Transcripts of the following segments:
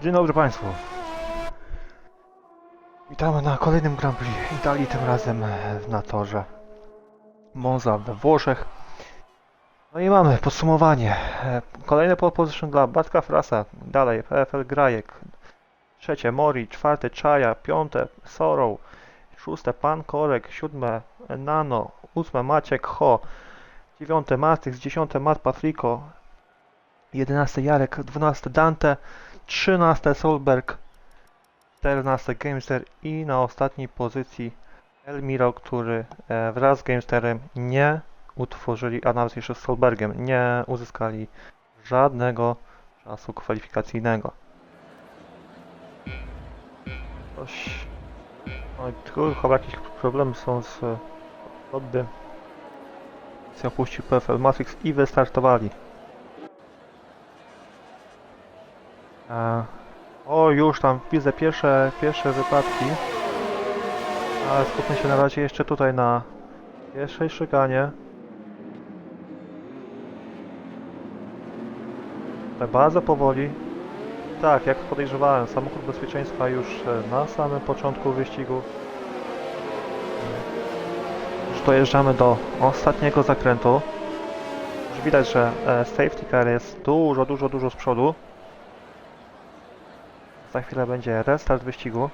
Dzień dobry Państwu. Witamy na kolejnym Grand Prix Italii, tym razem e, na torze Monza we Włoszech. No i mamy podsumowanie. E, Kolejny pole position dla Bartka Frasa, dalej PFL Grajek, trzecie Mori, czwarte Czaja, piąte Sorrow, szóste Pan Korek, siódme Nano, ósme Maciek Ho, dziewiąte Matyx, dziesiąte Matt Patrico, jedenasty Jarek, dwunasty Dante, 13 Solberg, 14 Gamester i na ostatniej pozycji Elmiro, który e, wraz z Gamesterem nie utworzyli, a nawet jeszcze z Solbergiem, nie uzyskali żadnego czasu kwalifikacyjnego. Coś... Oj, tu chyba jakieś problemy są z e, lobby. Opuścił PFL Matrix i wystartowali. O, już tam widzę pierwsze, pierwsze wypadki. Ale skupmy się na razie jeszcze tutaj na pierwszej szykanie. Tak bardzo powoli. Tak, jak podejrzewałem, samochód bezpieczeństwa już e, na samym początku wyścigu. Już dojeżdżamy do ostatniego zakrętu. Już widać, że e, safety car jest dużo, dużo, dużo z przodu. Za chwilę będzie restart wyścigu.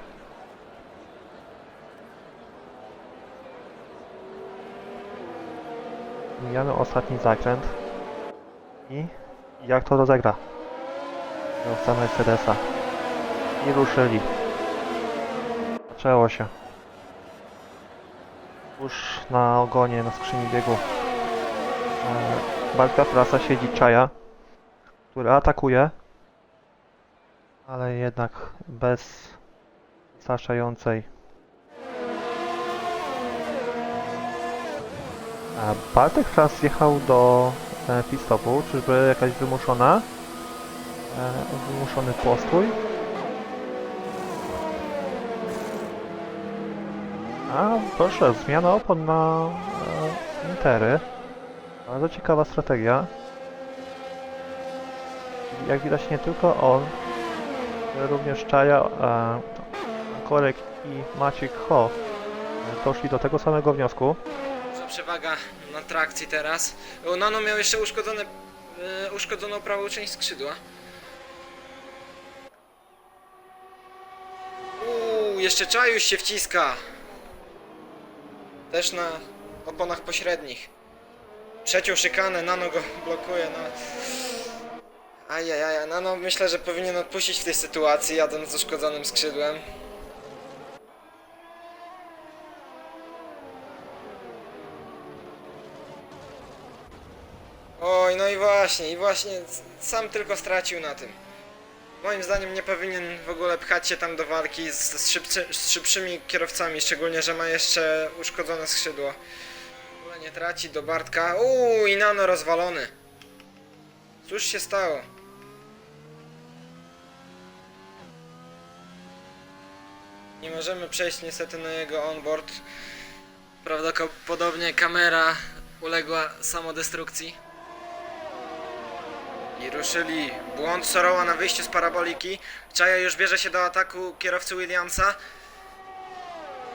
Mijamy ostatni zakręt. I jak to rozegra? Kierowca Mercedesa. I ruszyli. Zaczęło się. Już na ogonie, na skrzyni biegu. e, Bartka Frasa siedzi Czaja, który atakuje ale jednak bez wystarczającej. Bartek teraz jechał do e, pit stopu, czyżby jakaś wymuszona? E, wymuszony postój? A proszę, zmiana opon na e, Intery. Bardzo ciekawa strategia. Jak widać nie tylko on, również Czaja, e, Korek i Maciek Ho doszli do tego samego wniosku. Za przewaga na trakcji teraz. Nano miał jeszcze uszkodzone, e, uszkodzoną prawą część skrzydła. Uuu, jeszcze Czajuś się wciska. Też na oponach pośrednich. Trzecią szykanę, Nano go blokuje. No. Ajajaj, Nano myślę, że powinien odpuścić w tej sytuacji, jadąc z uszkodzonym skrzydłem. Oj, no i właśnie, i właśnie sam tylko stracił na tym. Moim zdaniem nie powinien w ogóle pchać się tam do walki z, z, szybcy, z szybszymi kierowcami, szczególnie, że ma jeszcze uszkodzone skrzydło. W ogóle nie traci do Bartka. Uuu, i nano rozwalony. Cóż się stało? Nie możemy przejść niestety na jego onboard. Prawdopodobnie kamera uległa samodestrukcji. I ruszyli. Błąd Soroła na wyjściu z paraboliki. Czaja już bierze się do ataku kierowcy Williamsa.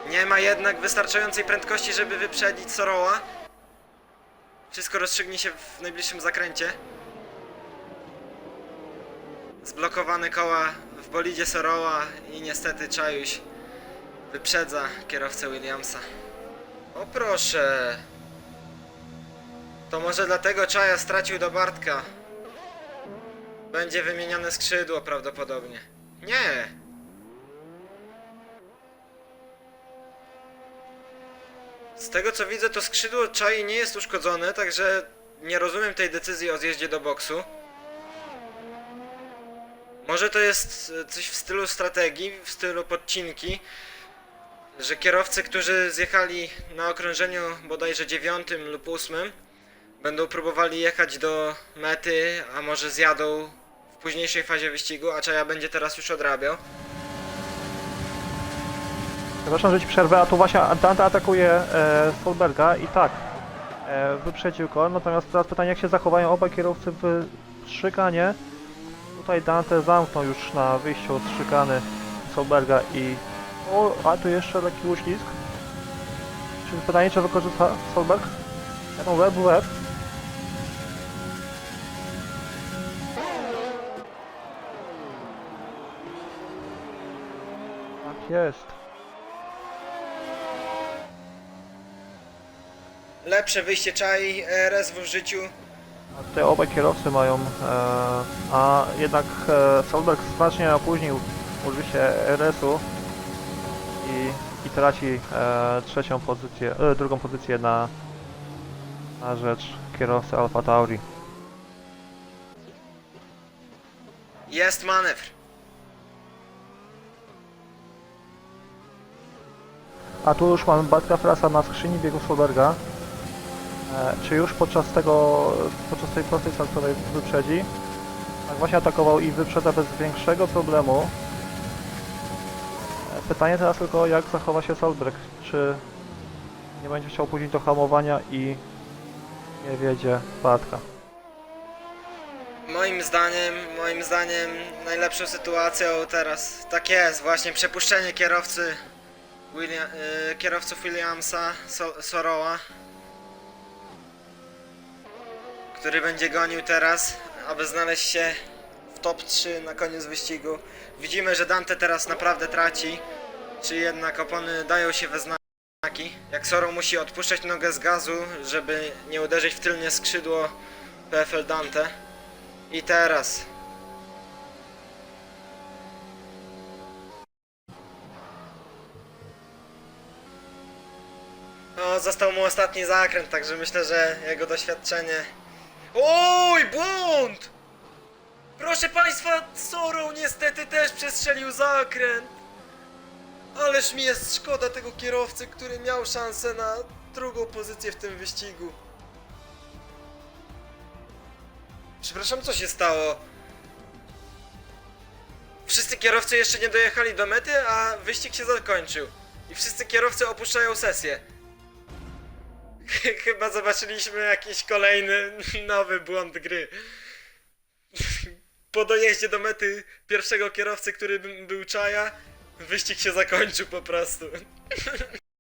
Nie ma jednak wystarczającej prędkości, żeby wyprzedzić Soroła. Wszystko rozstrzygnie się w najbliższym zakręcie. Zblokowane koła w bolidzie Soroła i niestety Czajuś wyprzedza kierowcę Williamsa. O proszę. To może dlatego Czaja stracił do Bartka. Będzie wymieniane skrzydło prawdopodobnie. Nie! Z tego co widzę, to skrzydło Czai nie jest uszkodzone, także nie rozumiem tej decyzji o zjeździe do boksu. Może to jest e, coś w stylu strategii, w stylu podcinki, że kierowcy, którzy zjechali na okrążeniu bodajże dziewiątym lub ósmym, będą próbowali jechać do mety, a może zjadą w późniejszej fazie wyścigu, a Czaja będzie teraz już odrabiał. Przepraszam, że ci przerwę, a tu właśnie Dante atakuje e, Solberga i tak, e, wyprzedził go, natomiast teraz pytanie jak się zachowają obaj kierowcy w szykanie. Tutaj Dante zamknął już na wyjściu od szykany Solberga i... O, a tu jeszcze lekki uślizg. Czy pytanie, czy wykorzysta Solberg? Jaką łeb w łeb? Tak jest. Lepsze wyjście czai RS w życiu. Tutaj obaj kierowcy mają, e, a jednak e, Solberg znacznie opóźnił użycie RS-u i, i traci e, trzecią pozycję, e, drugą pozycję na, na rzecz kierowcy Alfa Tauri. Jest manewr. A tu już mamy Bartka Frasa na skrzyni biegu Solberga. E, czy już podczas tego, podczas tej prostej startowej wyprzedzi? Tak właśnie atakował i wyprzedza bez większego problemu. Pytanie teraz tylko jak zachowa się Solberg. Czy nie będzie chciał później do hamowania i nie wiedzie Bartka. Moim zdaniem, moim zdaniem najlepszą sytuacją teraz tak jest, właśnie przepuszczenie kierowcy William, y, kierowców Williamsa so, Soroła który będzie gonił teraz, aby znaleźć się top 3 na koniec wyścigu. Widzimy, że Dante teraz naprawdę traci, czy jednak opony dają się we znaki. Jak Soro musi odpuszczać nogę z gazu, żeby nie uderzyć w tylnie skrzydło PFL Dante. I teraz. O, został mu ostatni zakręt, także myślę, że jego doświadczenie. Oj, błąd! Proszę państwa, Sorrow niestety też przestrzelił zakręt. Ależ mi jest szkoda tego kierowcy, który miał szansę na drugą pozycję w tym wyścigu. Przepraszam, co się stało? Wszyscy kierowcy jeszcze nie dojechali do mety, a wyścig się zakończył. I wszyscy kierowcy opuszczają sesję. Chyba zobaczyliśmy jakiś kolejny nowy błąd gry. Po dojeździe do mety pierwszego kierowcy, który by- był Czaja, wyścig się zakończył po prostu.